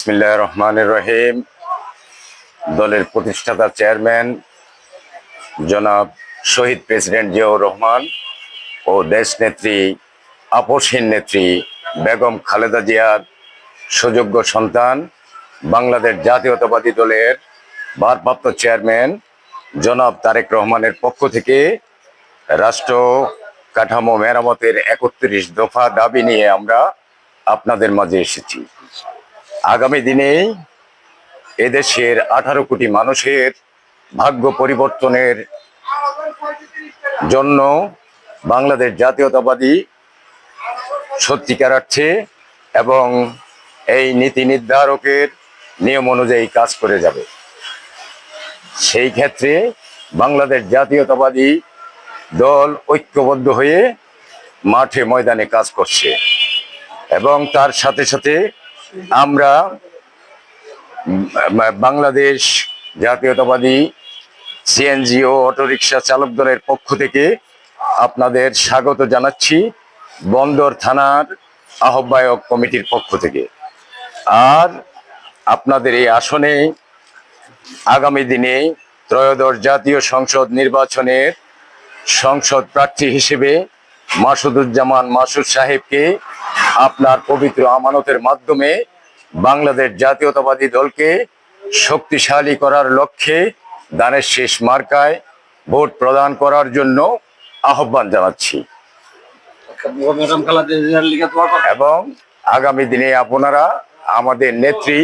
বিসমিল্লাহ রহমানের রহিম। দলের প্রতিষ্ঠাতা চেয়ারম্যান জনাব শহীদ প্রেসিডেন্ট জিয়াউর রহমান ও দেশ নেত্রী আপসহীন নেত্রী বেগম খালেদা জিয়ার সুযোগ্য সন্তান বাংলাদেশ জাতীয়তাবাদী দলের ভারপ্রাপ্ত চেয়ারম্যান জনাব তারেক রহমানের পক্ষ থেকে রাষ্ট্র কাঠামো মেরামতের একত্রিশ দফা দাবি নিয়ে আমরা আপনাদের মাঝে এসেছি। আগামী দিনে এদেশের আঠারো কোটি মানুষের ভাগ্য পরিবর্তনের জন্য বাংলাদেশ জাতীয়তাবাদী সত্যিকার অর্থে এবং এই নীতি নির্ধারকের নিয়ম অনুযায়ী কাজ করে যাবে। সেই ক্ষেত্রে বাংলাদেশ জাতীয়তাবাদী দল ঐক্যবদ্ধ হয়ে মাঠে ময়দানে কাজ করছে এবং তার সাথে সাথে আমরা বাংলাদেশ জাতীয়তাবাদী সিএনজি ও অটোরিকশা চালক দলের পক্ষ থেকে আপনাদের স্বাগত জানাচ্ছি বন্দর থানার আহ্বায়ক কমিটির পক্ষ থেকে। আর আপনাদের এই আসনে আগামী দিনে ত্রয়োদশ জাতীয় সংসদ নির্বাচনের সংসদ প্রার্থী হিসেবে মাসুদুজ্জামান মাসুদ সাহেবকে আপনার পবিত্র আমানতের মাধ্যমে বাংলাদেশ জাতীয়তাবাদী দলকে শক্তিশালী করার লক্ষ্যে দানের শেষ মার্কায় ভোট প্রদান করার জন্য আহ্বান জানাচ্ছি। এবং আগামী দিনে আপনারা আমাদের নেত্রী